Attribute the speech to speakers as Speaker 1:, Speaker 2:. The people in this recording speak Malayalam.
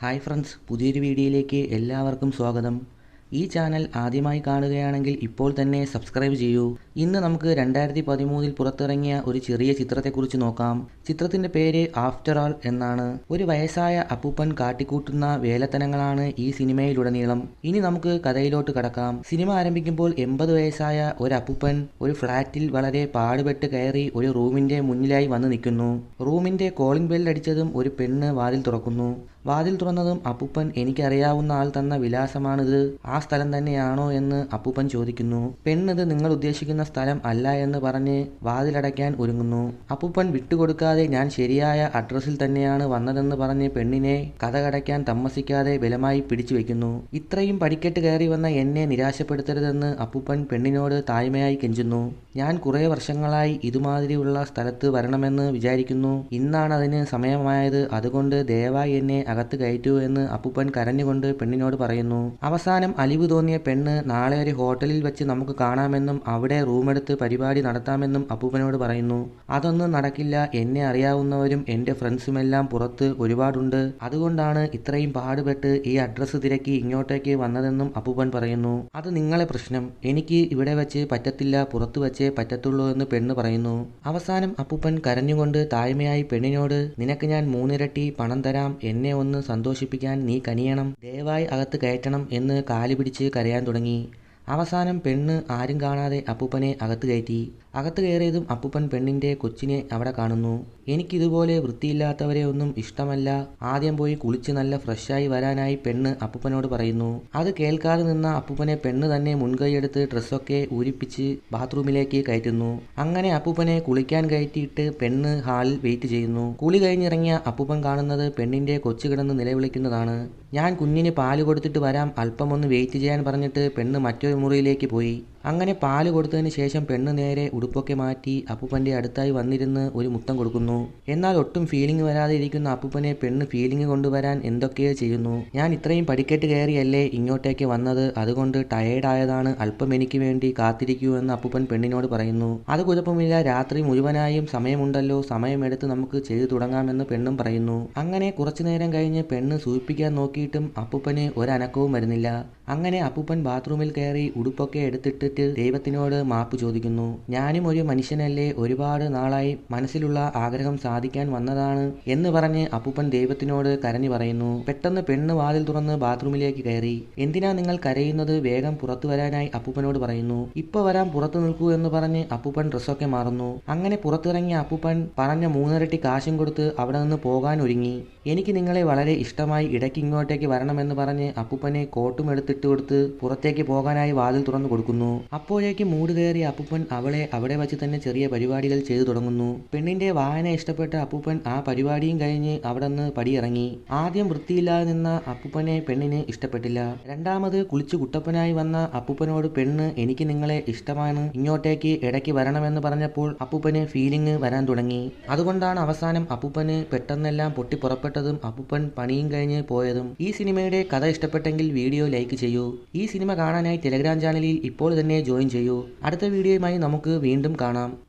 Speaker 1: ഹായ് ഫ്രണ്ട്സ് പുതിയൊരു വീഡിയോയിലേക്ക് എല്ലാവർക്കും സ്വാഗതം. ഈ ചാനൽ ആദ്യമായി കാണുകയാണെങ്കിൽ ഇപ്പോൾ തന്നെ സബ്സ്ക്രൈബ് ചെയ്യൂ. ഇന്ന് നമുക്ക് രണ്ടായിരത്തി പതിമൂന്നിൽ പുറത്തിറങ്ങിയ ഒരു ചെറിയ ചിത്രത്തെക്കുറിച്ച് നോക്കാം. ചിത്രത്തിന്റെ പേര് ആഫ്റ്റർ ആൾ എന്നാണ്. ഒരു വയസ്സായ അപ്പൂപ്പൻ കാട്ടിക്കൂട്ടുന്ന വേലത്തനങ്ങളാണ് ഈ സിനിമയിലുടനീളം. ഇനി നമുക്ക് കഥയിലോട്ട് കടക്കാം. സിനിമ ആരംഭിക്കുമ്പോൾ എൺപത് വയസ്സായ ഒരു അപ്പൂപ്പൻ ഒരു ഫ്ളാറ്റിൽ വളരെ പാടുപെട്ട് കയറി ഒരു റൂമിന്റെ മുന്നിലായി വന്ന് നിൽക്കുന്നു. റൂമിന്റെ കോളിംഗ് ബെൽ ഒരു പെണ്ണ് വാതിൽ തുറക്കുന്നു. വാതിൽ തുറന്നതും അപ്പൂപ്പൻ എനിക്കറിയാവുന്ന ആൾ തന്ന വിലാസമാണിത്. ആ സ്ഥലം തന്നെയാണോ എന്ന് അപ്പൂപ്പൻ ചോദിക്കുന്നു. പെണ്ണിത് നിങ്ങൾ ഉദ്ദേശിക്കുന്ന സ്ഥലം അല്ല എന്ന് പറഞ്ഞ് വാതിലടയ്ക്കാൻ ഒരുങ്ങുന്നു. അപ്പൂപ്പൻ വിട്ടുകൊടുക്കാതെ ഞാൻ ശരിയായ അഡ്രസ്സിൽ തന്നെയാണ് വന്നതെന്ന് പറഞ്ഞ് പെണ്ണിനെ കഥ കടയ്ക്കാൻ താമസിക്കാതെ ബലമായി പിടിച്ചു വെക്കുന്നു. ഇത്രയും പടിക്കെട്ട് കയറി വന്ന എന്നെ നിരാശപ്പെടുത്തരുതെന്ന് അപ്പൂപ്പൻ പെണ്ണിനോട് താഴ്മയായി കെഞ്ചുന്നു. ഞാൻ കുറേ വർഷങ്ങളായി ഇതുമാതിരിയുള്ള സ്ഥലത്ത് വരണമെന്ന് വിചാരിക്കുന്നു. ഇന്നാണ് അതിന് സമയമായത്. അതുകൊണ്ട് ദയവായി എന്നെ അകത്ത് കയറ്റൂ എന്ന് അപ്പൂപ്പൻ കരഞ്ഞുകൊണ്ട് പെണ്ണിനോട് പറയുന്നു. അവസാനം അലിവ് തോന്നിയ പെണ്ണ് നാളെ ഒരു ഹോട്ടലിൽ വെച്ച് നമുക്ക് കാണാമെന്നും അവിടെ റൂമെടുത്ത് പരിപാടി നടത്താമെന്നും അപ്പൂപ്പനോട് പറയുന്നു. അതൊന്നും നടക്കില്ല. എന്നെ അറിയാവുന്നവരും എന്റെ ഫ്രണ്ട്സുമെല്ലാം പുറത്ത് ഒരുപാടുണ്ട്. അതുകൊണ്ടാണ് ഇത്രയും പാടുപെട്ട് ഈ അഡ്രസ്സ് തിരക്കി ഇങ്ങോട്ടേക്ക് വന്നതെന്നും അപ്പൂപ്പൻ പറയുന്നു. അത് നിങ്ങളെ പ്രശ്നം. എനിക്ക് ഇവിടെ വെച്ച് പറ്റത്തില്ല പുറത്തു വെച്ചേ പറ്റത്തുള്ളൂ എന്ന് പെണ്ണ് പറയുന്നു. അവസാനം അപ്പൂപ്പൻ കരഞ്ഞുകൊണ്ട് താഴ്മയായി പെണ്ണിനോട് നിനക്ക് ഞാൻ മൂന്നിരട്ടി പണം തരാം. എന്നെ ഒന്ന് സന്തോഷിപ്പിക്കാൻ നീ കനിയണം. ദയവായി അകത്ത് കയറ്റണം എന്ന് കാലുപിടിച്ച് കരയാൻ തുടങ്ങി. അവസാനം പെണ്ണ് ആരും കാണാതെ അപ്പൂപ്പനെ അകത്ത് കയറ്റി. അകത്ത് കയറിയതും അപ്പൂപ്പൻ പെണ്ണിന്റെ കൊച്ചിനെ അവിടെ കാണുന്നു. എനിക്കിതുപോലെ വൃത്തിയില്ലാത്തവരെ ഒന്നും ഇഷ്ടമല്ല. ആദ്യം പോയി കുളിച്ച് നല്ല ഫ്രഷായി വരാനായി പെണ്ണ് അപ്പൂപ്പനോട് പറയുന്നു. അത് കേൾക്കാതെ നിന്ന അപ്പൂപ്പനെ പെണ്ണ് തന്നെ മുൻകൈയെടുത്ത് ഡ്രസ്സൊക്കെ ഊരിപ്പിച്ച് ബാത്റൂമിലേക്ക് കയറ്റുന്നു. അങ്ങനെ അപ്പൂപ്പനെ കുളിക്കാൻ കയറ്റിയിട്ട് പെണ്ണ് ഹാളിൽ വെയിറ്റ് ചെയ്യുന്നു. കുളി കഴിഞ്ഞിറങ്ങിയ അപ്പൂപ്പൻ കാണുന്നത് പെണ്ണിന്റെ കൊച്ചു കിടന്ന് നിലവിളിക്കുന്നതാണ്. ഞാൻ കുഞ്ഞിന് പാൽ കൊടുത്തിട്ട് വരാം. അല്പമൊന്ന് വെയിറ്റ് ചെയ്യാൻ പറഞ്ഞിട്ട് പെണ്ണ് മറ്റൊരു മുറിയിലേക്ക് പോയി. അങ്ങനെ പാൽ കൊടുത്തതിന് ശേഷം പെണ്ണ് നേരെ ഉടുപ്പൊക്കെ മാറ്റി അപ്പൂപ്പന്റെ അടുത്തായി വന്നിരുന്ന് ഒരു മുത്തം കൊടുക്കുന്നു. എന്നാൽ ഒട്ടും ഫീലിംഗ് വരാതെ ഇരിക്കുന്ന അപ്പൂപ്പനെ പെണ്ണ് ഫീലിംഗ് കൊണ്ടുവരാൻ എന്തൊക്കെയോ ചെയ്യുന്നു. ഞാൻ ഇത്രയും പടിക്കെട്ട് കയറിയല്ലേ ഇങ്ങോട്ടേക്ക് വന്നത്? അതുകൊണ്ട് ടയേർഡായതാണ് അല്പം എനിക്ക് വേണ്ടി കാത്തിരിക്കൂ എന്ന് അപ്പൂപ്പൻ പെണ്ണിനോട് പറയുന്നു. അത് കുഴപ്പമില്ല. രാത്രി മുഴുവനായും സമയമുണ്ടല്ലോ. സമയമെടുത്ത് നമുക്ക് ചെയ്തു തുടങ്ങാമെന്ന് പെണ്ണും പറയുന്നു. അങ്ങനെ കുറച്ചു നേരം കഴിഞ്ഞ് പെണ്ണ് സൂചിപ്പിക്കാൻ നോക്കിയിട്ടും അപ്പൂപ്പന് ഒരനക്കവും വരുന്നില്ല. അങ്ങനെ അപ്പൂപ്പൻ ബാത്റൂമിൽ കയറി ഉടുപ്പൊക്കെ എടുത്തിട്ടിട്ട് ദൈവത്തിനോട് മാപ്പ് ചോദിക്കുന്നു. ഞാനും ഒരു മനുഷ്യനല്ലേ ഒരുപാട് നാളായി മനസ്സിലുള്ള ആഗ്രഹം സാധിക്കാൻ വന്നതാണ് എന്ന് പറഞ്ഞ് അപ്പൂപ്പൻ ദൈവത്തിനോട് കരഞ്ഞു പറയുന്നു. പെട്ടെന്ന് പെണ്ണ് വാതിൽ തുറന്ന് ബാത്റൂമിലേക്ക് കയറി. എന്തിനാ നിങ്ങൾ കരയുന്നത്? വേഗം പുറത്തു വരാനായി അപ്പൂപ്പനോട് പറയുന്നു. ഇപ്പൊ വരാൻ പുറത്തു നിൽക്കൂ എന്ന് പറഞ്ഞ് അപ്പൂപ്പൻ ഡ്രസ്സൊക്കെ മാറുന്നു. അങ്ങനെ പുറത്തിറങ്ങിയ അപ്പൂപ്പൻ പറഞ്ഞ മൂന്നിരട്ടി കാശും കൊടുത്ത് അവിടെ നിന്ന് പോകാൻ ഒരുങ്ങി. എനിക്ക് നിങ്ങളെ വളരെ ഇഷ്ടമായി ഇടയ്ക്ക് ഇങ്ങോട്ടേക്ക് വരണമെന്ന് പറഞ്ഞ് അപ്പൂപ്പനെ കോട്ടും എടുത്തിട്ട് കൊടുത്ത് പുറത്തേക്ക് പോകാനായി വാതിൽ തുറന്നു കൊടുക്കുന്നു. അപ്പോഴേക്ക് മൂട് കയറിയ അപ്പൂപ്പൻ അവളെ അവിടെ വച്ച് തന്നെ ചെറിയ പരിപാടികൾ ചെയ്തു തുടങ്ങുന്നു. പെണ്ണിന്റെ വായന ഇഷ്ടപ്പെട്ട അപ്പൂപ്പൻ ആ പരിപാടിയും കഴിഞ്ഞ് അവിടെ നിന്ന് പടിയിറങ്ങി. ആദ്യം വൃത്തിയില്ലാതെ നിന്ന അപ്പൂപ്പനെ പെണ്ണിന് ഇഷ്ടപ്പെട്ടില്ല. രണ്ടാമത് കുളിച്ചു കുട്ടപ്പനായി വന്ന അപ്പൂപ്പനോട് പെണ്ണ് എനിക്ക് നിങ്ങളെ ഇഷ്ടമാണ്. ഇങ്ങോട്ടേക്ക് ഇടയ്ക്ക് വരണമെന്ന് പറഞ്ഞപ്പോൾ അപ്പൂപ്പന് ഫീലിംഗ് വരാൻ തുടങ്ങി. അതുകൊണ്ടാണ് അവസാനം അപ്പൂപ്പന് പെട്ടെന്നെല്ലാം പൊട്ടി പുറപ്പെട്ടതും അപ്പൂപ്പൻ പണിയും കഴിഞ്ഞ് പോയതും. ഈ സിനിമയുടെ കഥ ഇഷ്ടപ്പെട്ടെങ്കിൽ വീഡിയോ ലൈക്ക് ചെയ്യൂ. ഈ സിനിമ കാണാനായി ടെലഗ്രാം ചാനലിൽ ഇപ്പോൾ തന്നെ ജോയിൻ ചെയ്യൂ. അടുത്ത വീഡിയോയുമായി നമുക്ക് വീണ്ടും കാണാം.